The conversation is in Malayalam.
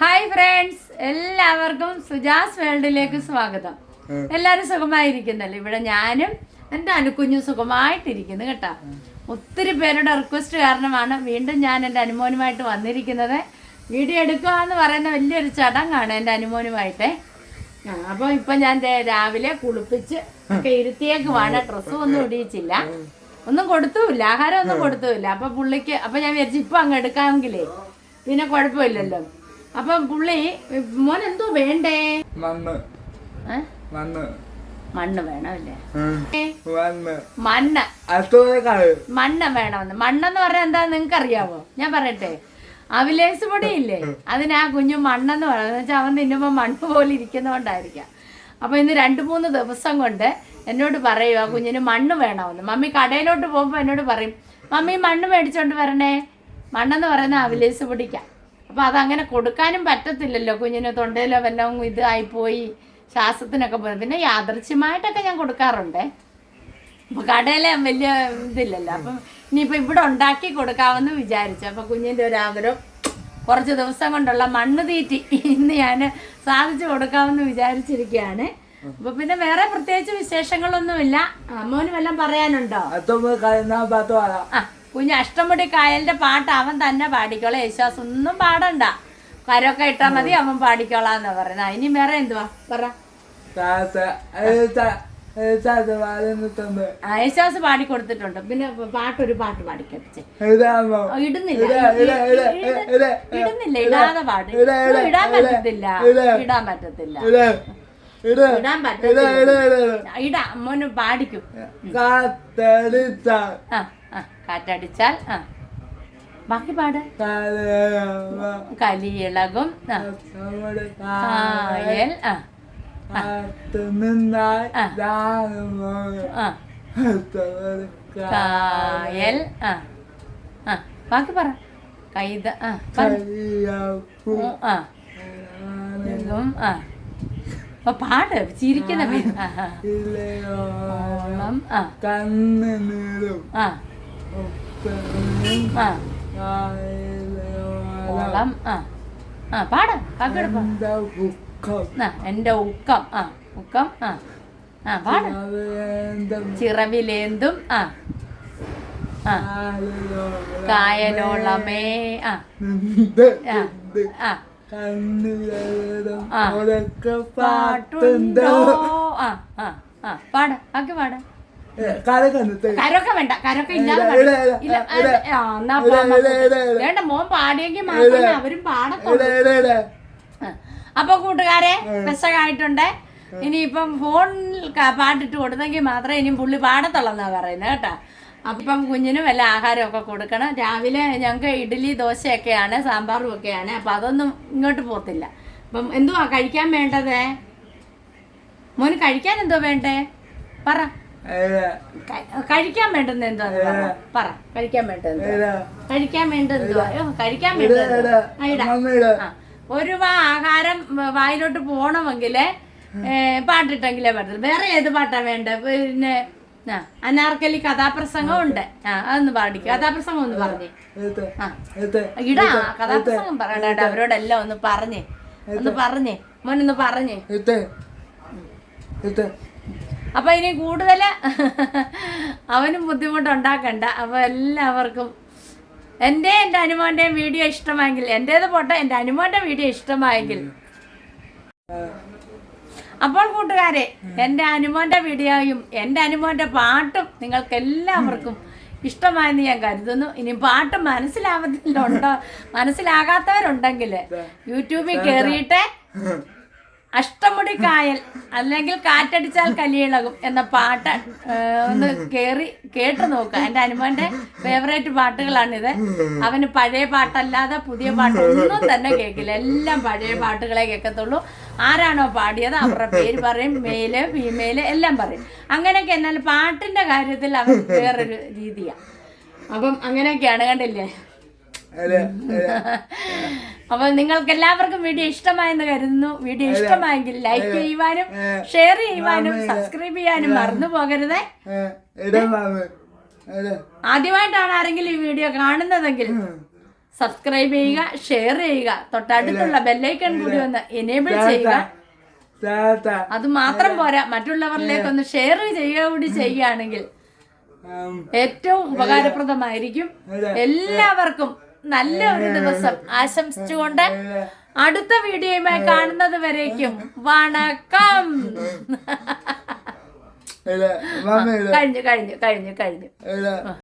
ഹായ് ഫ്രണ്ട്സ് എല്ലാവർക്കും സുജാസ് വേൾഡിലേക്ക് സ്വാഗതം. എല്ലാവരും സുഖമായിരിക്കുന്നല്ലോ? ഇവിടെ ഞാനും എന്റെ അനുക്കുഞ്ഞും സുഖമായിട്ടിരിക്കുന്നു കേട്ടോ. ഒത്തിരി പേരുടെ റിക്വസ്റ്റ് കാരണമാണ് വീണ്ടും ഞാൻ എന്റെ അനുമോനുമായിട്ട് വന്നിരിക്കുന്നത്. വീഡിയോ എടുക്കുക എന്ന് പറയുന്ന വലിയൊരു ചടങ്ങാണ് എന്റെ അനുമോനുമായിട്ട്. അപ്പോൾ ഇപ്പം ഞാൻ രാവിലെ കുളിപ്പിച്ച് ഒക്കെ ഇരുത്തിയേക്കുവാണ്. ഡ്രസ്സും ഒന്നും ഇടിയിച്ചില്ല ഒന്നും കൊടുത്തുമില്ല ആഹാരം ഒന്നും കൊടുത്തുമില്ല. അപ്പൊ പുള്ളിക്ക് അപ്പൊ ഞാൻ വിചാരിച്ചു ഇപ്പൊ അങ്ങ് എടുക്കാമെങ്കിലേ. പിന്നെ കുഴപ്പമില്ലല്ലോ. അപ്പൊ പുള്ളി മോൻ എന്തോ വേണ്ടേ? മണ്ണ്? മണ്ണ്. മണ്ണ് വേണമല്ലേ? മണ്ണ്. മണ്ണ്. വേണമെന്ന്. മണ്ണെന്ന് പറഞ്ഞാൽ എന്താ നിങ്ങൾക്ക് അറിയാവോ ഞാൻ പറയട്ടെ. അവിലേസ് പൊടിയില്ലേ? അതിന് ആ കുഞ്ഞു മണ്ണെന്ന് പറയുന്നത് വെച്ചാൽ അവൻ തിന്നുമ്പോൾ മണ്ണ് പോലെ ഇരിക്കുന്നതുകൊണ്ടായിരിക്കാം അപ്പൊ ഇന്ന് രണ്ട് മൂന്ന് ദിവസം കൊണ്ട് എന്നോട് പറയും ആ കുഞ്ഞിന് മണ്ണ് വേണമെന്ന്. മമ്മി കടയിലോട്ട് പോകുമ്പോൾ എന്നോട് പറയും മമ്മി മണ്ണ് മേടിച്ചോണ്ട് വരണേ. മണ്ണെന്ന് പറയുന്ന അവിലേസ് പൊടിക്കാം. അപ്പൊ അതങ്ങനെ കൊടുക്കാനും പറ്റത്തില്ലല്ലോ. കുഞ്ഞിന് തൊണ്ടയിലോ വല്ലതും ഇതായിപ്പോയി ശ്വാസത്തിനൊക്കെ പോയി. പിന്നെ യാദർച്ഛ്യമായിട്ടൊക്കെ ഞാൻ കൊടുക്കാറുണ്ട്. അപ്പൊ കടയിലെ വലിയ ഇതില്ലല്ലോ. അപ്പം ഇനിയിപ്പോ ഇവിടെ ഉണ്ടാക്കി കൊടുക്കാമെന്ന് വിചാരിച്ചു. അപ്പൊ കുഞ്ഞിന്റെ ഒരു ആഗ്രഹം കുറച്ച് ദിവസം കൊണ്ടുള്ള മണ്ണ് തീറ്റി ഇന്ന് ഞാൻ സാധിച്ചു കൊടുക്കാമെന്ന് വിചാരിച്ചിരിക്കുകയാണ്. അപ്പൊ പിന്നെ വേറെ പ്രത്യേകിച്ച് വിശേഷങ്ങളൊന്നുമില്ല. അമ്മോനും എല്ലാം പറയാനുണ്ടോ? കുഞ്ഞ് അഷ്ടമുടി കായലിന്റെ പാട്ട് അവൻ തന്നെ പാടിക്കോളാം. യേശുദാസ് ഒന്നും പാടണ്ട. കരൊക്കെ ഇട്ടാ മതി അവൻ പാടിക്കോളാന്ന് പറയുന്നത് ഇനി വേറെ എന്തുവാ? പറ. യേശുദാസ് പാടി കൊടുത്തിട്ടുണ്ട്. പിന്നെ പാട്ടൊരു പാട്ട് പാടിക്കുന്നില്ല ഇടുന്നില്ല. ഇട, ഇട, ഇട, ഇട- ഇട, ഇടുന്നില്ല. ഇടാതെ പാട്. ഇട, ഇട, ഓ, ഇടാൻ ഇട, പറ്റത്തില്ല. ഇടാൻ പറ്റത്തില്ല. ഇട ഇട ഇടാൻ പറ്റത്തില്ല. ഇട ഇട. ഇടാ മോന് പാടിക്കും. കാത്തടിച്ച. ആ കാറ്റടിച്ചാൽ ആ. ബാക്കി പാട്. കലിയിളകും കായൽ ആ. കായൽ ആ. ആ. ബാക്കി പറ. കൈത ആ. ആ. ആ. അപ്പൊ പാട്. ചിരിക്കുന്ന ആ കണ്ണു ആ. നീളും. ആ. ഒപ്പനും ആ. ഓളം ആ. ആ പാട. ആ എന്റെ ഉക്കം. ആ ഉക്കം. ആ. ആ പാട. ചിറവിലേന്തും. ആ. ആ. കായലോളം കായലോളമേ. ആ. ആ. പാട്ടുണ്ടോ? ആ ആ ആ. പാട്. ആക്കി പാട്. കരൊക്കെ വേണ്ട കരൊക്കെ ഇല്ലാതെ. വേണ്ട. മോൻ പാടിയെങ്കിൽ മാത്രമേ അവരും പാടത്തുള്ളൂ. അപ്പൊ കൂട്ടുകാരെ വിശകായിട്ടുണ്ട് ഇനിയിപ്പം ഫോണിൽ പാട്ടിട്ട് കൊടുത്തെങ്കിൽ മാത്രമേ ഇനി പുള്ളി പാടത്തുള്ളെന്നാ പറയുന്നത് കേട്ടാ. അപ്പം കുഞ്ഞിനും വല്ല ആഹാരമൊക്കെ കൊടുക്കണം. രാവിലെ ഞങ്ങൾക്ക് ഇഡ്ഡലി ദോശയൊക്കെയാണ് സാമ്പാറും ഒക്കെയാണ്. അപ്പം അതൊന്നും ഇങ്ങോട്ട് പോത്തില്ല അപ്പം എന്തുവാ കഴിക്കാൻ വേണ്ടതേ? മോന് കഴിക്കാൻ എന്തോ വേണ്ടേ? പറ. കഴിക്കാൻ വേണ്ടുന്ന എന്തോ പറ. കഴിക്കാൻ വേണ്ടത് കഴിക്കാൻ വേണ്ടത് കഴിക്കാൻ വേണ്ടത് ഒരു ആഹാരം വായിലോട്ട് പോണമെങ്കിൽ പാട്ടിട്ടെങ്കിലേ പറ്റുള്ളൂ വേറെ ഏത് പാട്ടാ വേണ്ടത് പിന്നെ ആ, അനാർക്കലി കഥാപ്രസംഗം ഉണ്ട് ആ അതൊന്ന് പാടിക്കും. കഥാപ്രസംഗം ഒന്ന് പറഞ്ഞേ. ആ. ഇടാ കഥാപ്രസംഗം പറയണ്ട അവരോടെല്ലാം ഒന്ന് പറഞ്ഞേ. ഒന്ന് പറഞ്ഞേ. മോനൊന്ന് പറഞ്ഞേ. ഇത് ഇനി കൂടുതൽ അവനും ബുദ്ധിമുട്ടുണ്ടാക്കണ്ട. അപ്പോൾ എല്ലാവർക്കും എന്റെ എന്റെ അനുമോന്റെയും വീഡിയോ ഇഷ്ടമായെങ്കിൽ എന്റേത് പോട്ടെ എന്റെ അനുമോന്റെ വീഡിയോ ഇഷ്ടമായെങ്കിൽ. അപ്പോൾ കൂട്ടുകാരെ എന്റെ അനുമോന്റെ വീഡിയോയും എന്റെ അനുമോന്റെ പാട്ടും നിങ്ങൾക്ക് എല്ലാവർക്കും ഇഷ്ടമായെന്ന് ഞാൻ കരുതുന്നു. ഇനി പാട്ട് മനസ്സിലാവത്തില്ലുണ്ടോ മനസ്സിലാകാത്തവരുണ്ടെങ്കിൽ യൂട്യൂബിൽ കയറിയിട്ട് അഷ്ടമുടി കായൽ അല്ലെങ്കിൽ കാറ്റടിച്ചാൽ കലിയിളകും എന്ന പാട്ട് ഒന്ന് കേറി കേട്ട് നോക്കുക എന്റെ അനുമോന്റെ ഫേവറേറ്റ് പാട്ടുകളാണിത്. അവന് പഴയ പാട്ടല്ലാതെ പുതിയ പാട്ടൊന്നും തന്നെ കേൾക്കില്ല. എല്ലാം പഴയ പാട്ടുകളെ കേൾക്കത്തുള്ളൂ. ആരാണോ പാടിയത് അവരുടെ പേര് പറയും. മെയിൽ ഫീമെയിൽ എല്ലാം പറയും. അങ്ങനെയൊക്കെ എന്നാൽ പാട്ടിന്റെ കാര്യത്തിൽ അവൻ വേറൊരു രീതിയാണ് അപ്പം അങ്ങനെയൊക്കെയാണ് കണ്ടില്ലേ? അപ്പൊ നിങ്ങൾക്ക് എല്ലാവർക്കും വീഡിയോ ഇഷ്ടമായെന്ന് കരുതുന്നു. വീഡിയോ ഇഷ്ടമായെങ്കിൽ ലൈക്ക് ചെയ്യുവാനും ഷെയർ ചെയ്യുവാനും സബ്സ്ക്രൈബ് ചെയ്യാനും മറന്നു പോകരുതേ. ആദ്യമായിട്ടാണ് ആരെങ്കിലും ഈ വീഡിയോ കാണുന്നതെങ്കിൽ സബ്സ്ക്രൈബ് ചെയ്യുക ഷെയർ ചെയ്യുക. തൊട്ടടുത്തുള്ള ബെല്ലൈക്കൺ കൂടി ഒന്ന് എനേബിൾ ചെയ്യുക. അത് മാത്രം പോരാ. മറ്റുള്ളവരിലേക്ക് ഒന്ന് ഷെയർ ചെയ്യുക കൂടി ചെയ്യുകയാണെങ്കിൽ ഏറ്റവും ഉപകാരപ്രദമായിരിക്കും. എല്ലാവർക്കും നല്ല ഒരു ദിവസം ആശംസിച്ചുകൊണ്ട് അടുത്ത വീഡിയോയുമായി കാണുന്നത് വരേക്കും. വണക്കം. കഴിഞ്ഞു കഴിഞ്ഞു കഴിഞ്ഞു കഴിഞ്ഞു.